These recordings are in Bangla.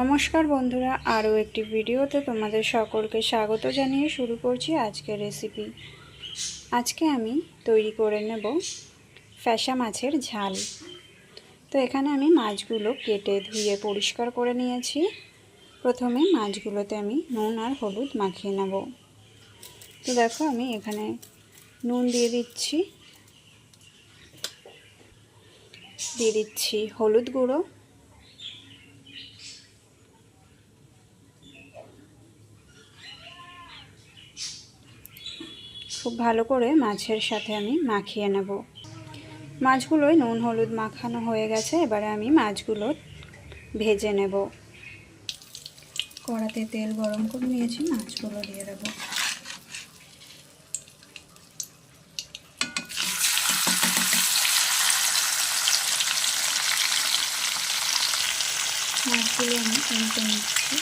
নমস্কার বন্ধুরা, আরও একটি ভিডিওতে তোমাদের সকলকে স্বাগত জানিয়ে শুরু করছি আজকের রেসিপি আজকে আমি তৈরি করে নেব ফ্যাসা মাছের ঝাল। তো এখানে আমি মাছগুলো কেটে ধুয়ে পরিষ্কার করে নিয়েছি। প্রথমে মাছগুলোতে আমি নুন আর হলুদ মাখিয়ে নেব। তো দেখো আমি এখানে নুন দিয়ে দিচ্ছি। দিয়ে দিচ্ছি হলুদ গুঁড়ো। খুব ভালো করে মাছের সাথে আমি মাখিয়ে নেব। মাছগুলোই নুন, হলুদ মাখানো হয়ে গেছে, এবারে আমি মাছগুলো ভেজে নেব। কড়াতে তেল গরম করে নিয়েছি, মাছগুলো দিয়ে দেবো। মাছগুলো আমি উল্টে নিচ্ছি।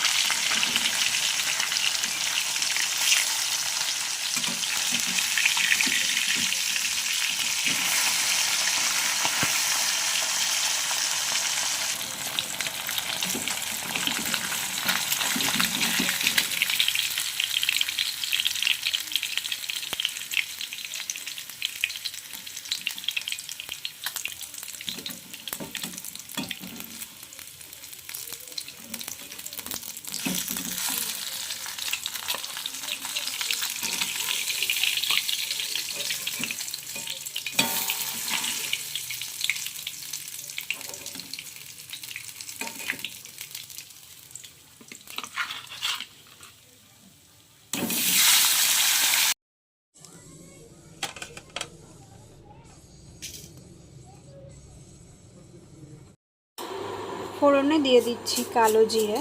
ফোড়নে দিয়ে দিচ্ছি কালো জিরে।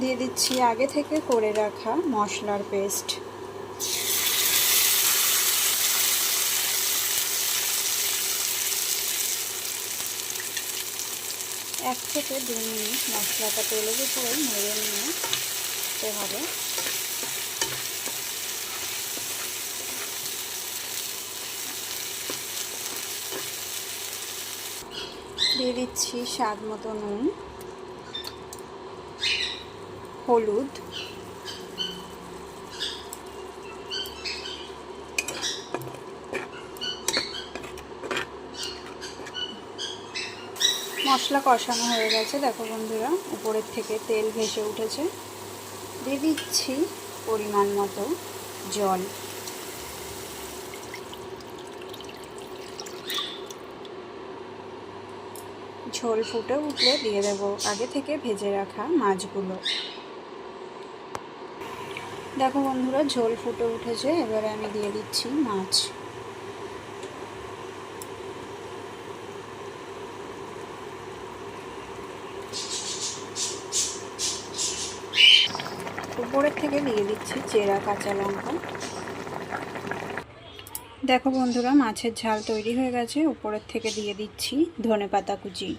দিয়ে দিচ্ছি আগে থেকে করে রাখা মশলার পেস্ট। এক থেকে দু মিনিট মশলাটা তেলের উপরে নেড়ে নিতে হবে। দিয়ে দিচ্ছি স্বাদ মতো নুন, হলুদ, মশলা কষানো হয়ে গেছে। দেখো বন্ধুরা, উপরের থেকে তেল ভেসে উঠেছে। দিয়ে দিচ্ছি পরিমাণ মতো জল। ঝোল ফুটে উঠলে দিয়ে দেবো আগে থেকে ভেজে রাখা মাছগুলো। দেখো বন্ধুরা, ঝোল ফুটে উঠেছে, এবারে আমি দিয়ে দিচ্ছি মাছ। উপরের থেকে দিয়ে দিচ্ছি চেরা কাঁচা লঙ্কা। দেখো বন্ধুরা মাছের ঝাল তৈরি হয়ে গেছে। উপরের থেকে দিয়ে দিচ্ছি ধনে পাতা কুচি।